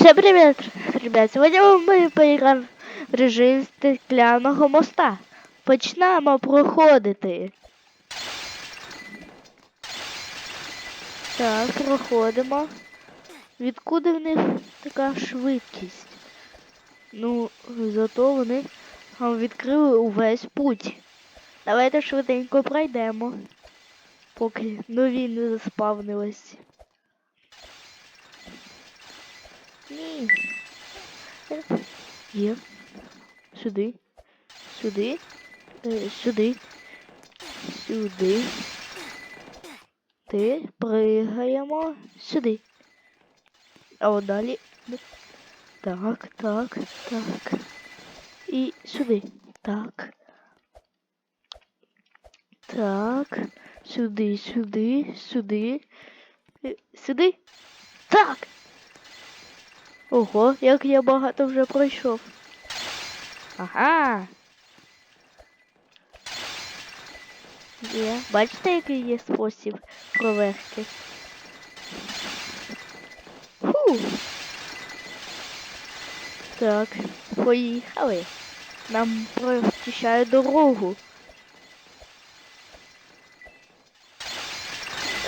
Всем привет, ребят! Сьогодні ми поіграємо в режим стекляного моста. Почнемо проходити. Так, проходимо. Відкуди в них така швидкість? Ну, зато вони відкрили увесь путь. Давайте швиденько пройдемо, поки нові не заспавнились. Ні. Є. Сюди. Сюди. Е, сюди. Сюди. Ти пригаємо сюди. А от далі. Так, так, так. І сюди. Так. Так. Сюди, сюди, сюди. Е, Сюди. Так. Ого, як я багато вже пройшов. Ага. Є. Бачите, який є спосіб проверки? Фу. Так, поїхали. Нам прочищають дорогу.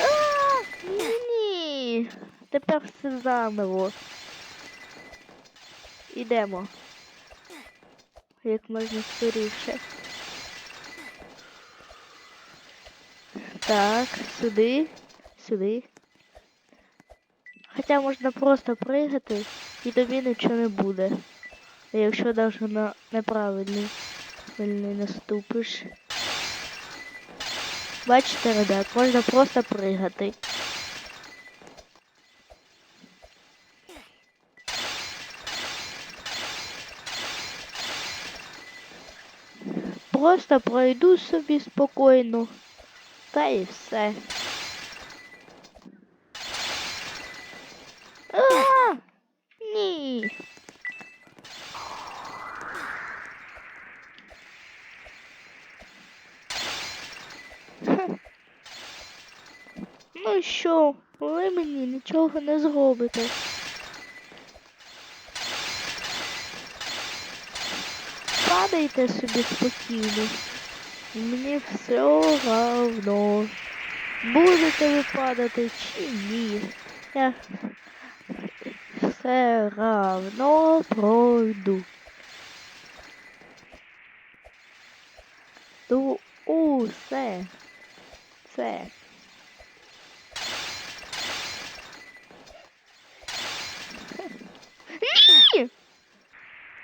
А, Ні. Тепер все заново. Ідемо. Як можна скоріше. Так, сюди, сюди. Хоча можна просто пригати і тобі нічого не буде. Якщо навіть на неправильний правильний наступиш. Бачите, ребят, можна просто пригати. Просто пройду собі спокійно. Та і все. А! Ні. Ну що, ви мені нічого не зробите. Падайте собі спокійно. Мені все равно. Будете ви падати чи ні. Я все равно пройду. Ту усе. Це.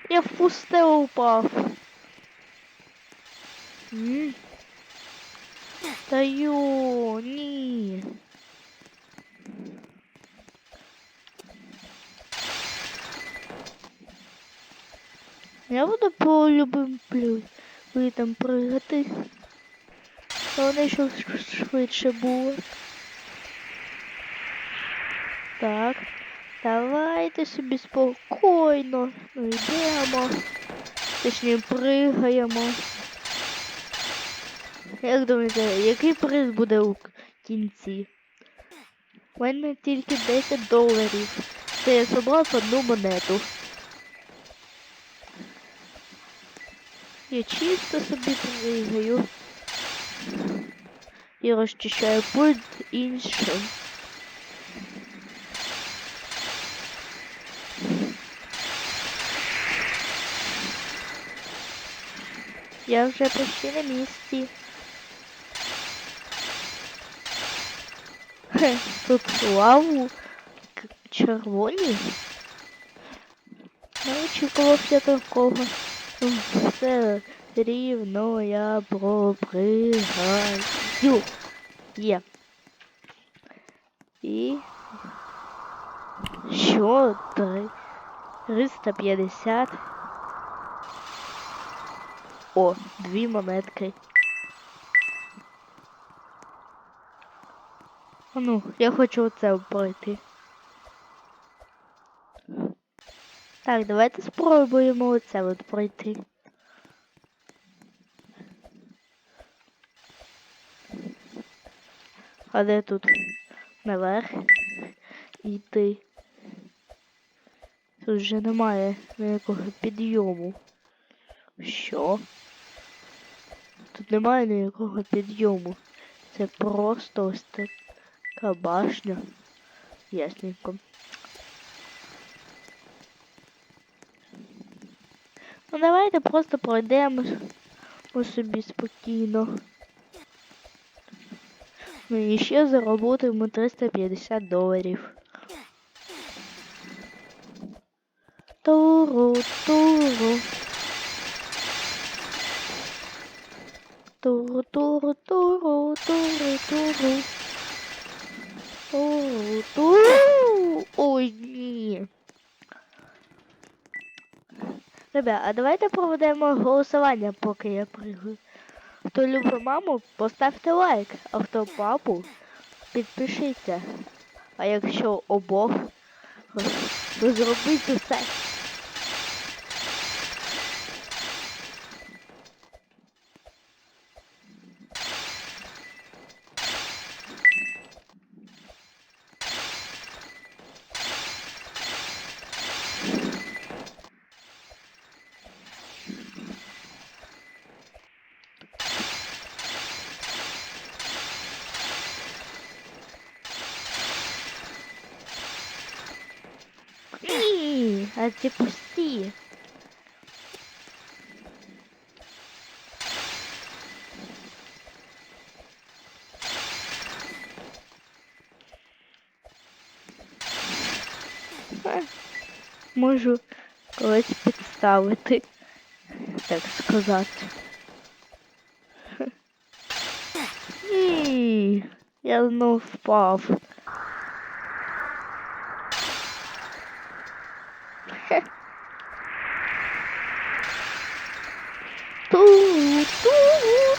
Я в пусте упав. М? Та йо, ні. Я буду по любим плитам пригати. Головне, ш- швидше було. Так. Давайте собі спокійно. Йдемо. Точніше, пригаємо. Як думаєте, який приз буде у кінці? У мене тільки 10 доларів. Це я собрав одну монету. Я чисто собі пригаю. І розчищаю пульт іншим. Я вже почти на місці. Тут лаву червоні. Не очікував я такого. Ну, Все рівно я пропригаю. Є. І що? Три- 350. О, дві монетки. Ну, я хочу оце пройти. Так, давайте спробуємо оце от пройти. А де тут наверх? Іти. Тут вже немає ніякого підйому. Що? Тут немає ніякого підйому. Це просто ось така башня. Ясненько. Ну давайте просто пройдемо собі спокійно. Ну і ще заработаємо 350 доларів. Туру, туру. Туру, туру, туру, туру, туру. Ой, ні. Ребят, а давайте проведемо голосування, поки я пригаю. Хто любить маму, поставте лайк, а хто папу, підпишіться. А якщо обох, то зробіть усе. Ні, а ці пусті. Е, Можу когось підставити, так сказати. Ні, я знов впав. Ту, ту,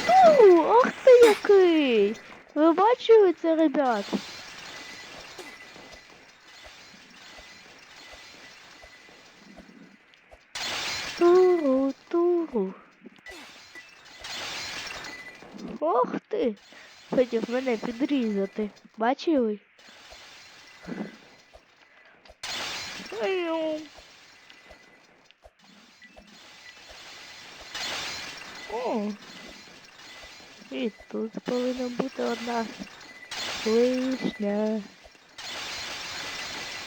ту, ах ти який! Ви бачили це, ребят? Туру, туру. Ох ти! Хотів мене підрізати. Бачили? Ай-ю. О! І тут повинна бути одна лишня.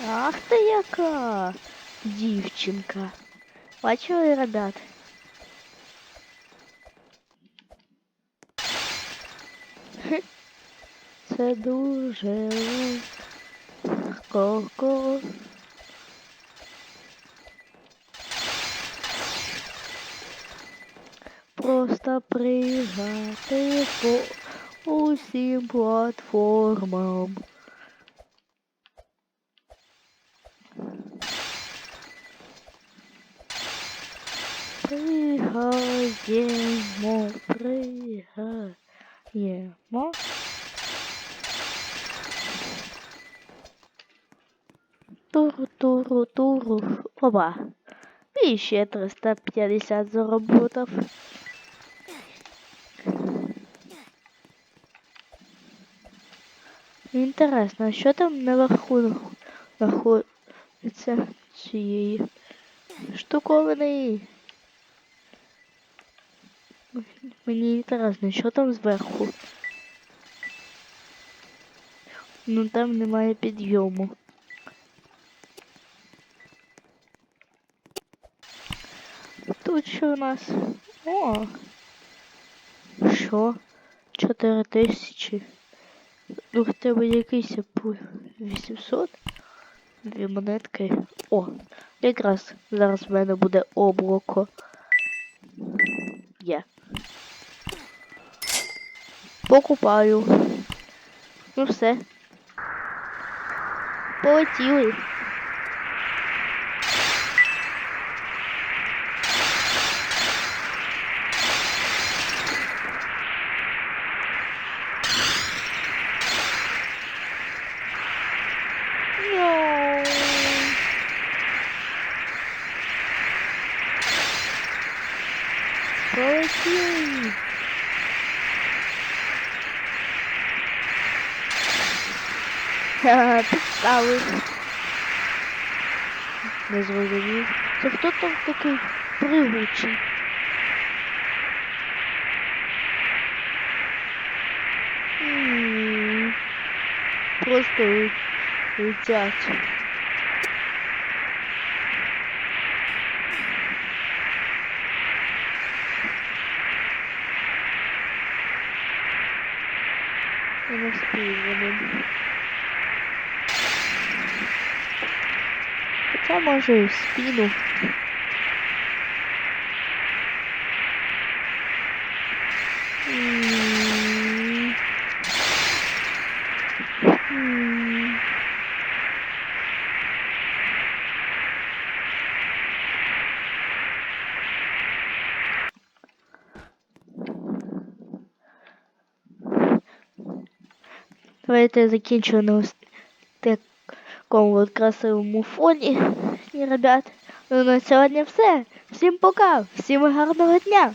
Ах ти яка дівчинка. Бачили, ребят? Це дуже легко. Просто пригати по усім платформам. Пригаємо, пригаємо. Туру, туру, туру. Опа. І ще 350 заработав. Інтересно, а що там наверху знаходиться цієї штуковини? Мені інтересно, що там зверху? Ну там немає підйому. Тут що у нас? О! Що? Чотири тисячі. Ну хоча б якийсь по 800. Дві монетки. О! Якраз зараз в мене буде облако. Є. Покупаю. Ну все. Полетіли. Полетіли. Ха, Підставив. Не зрозумів. Це хто там такий пригучий? Просто летять. Я не встиг вони. Хоча може і в спину. М. Давайте закінчу на ось такому от красивому фоні, ребят. Ну на сьогодні все. Всім пока, всім гарного дня!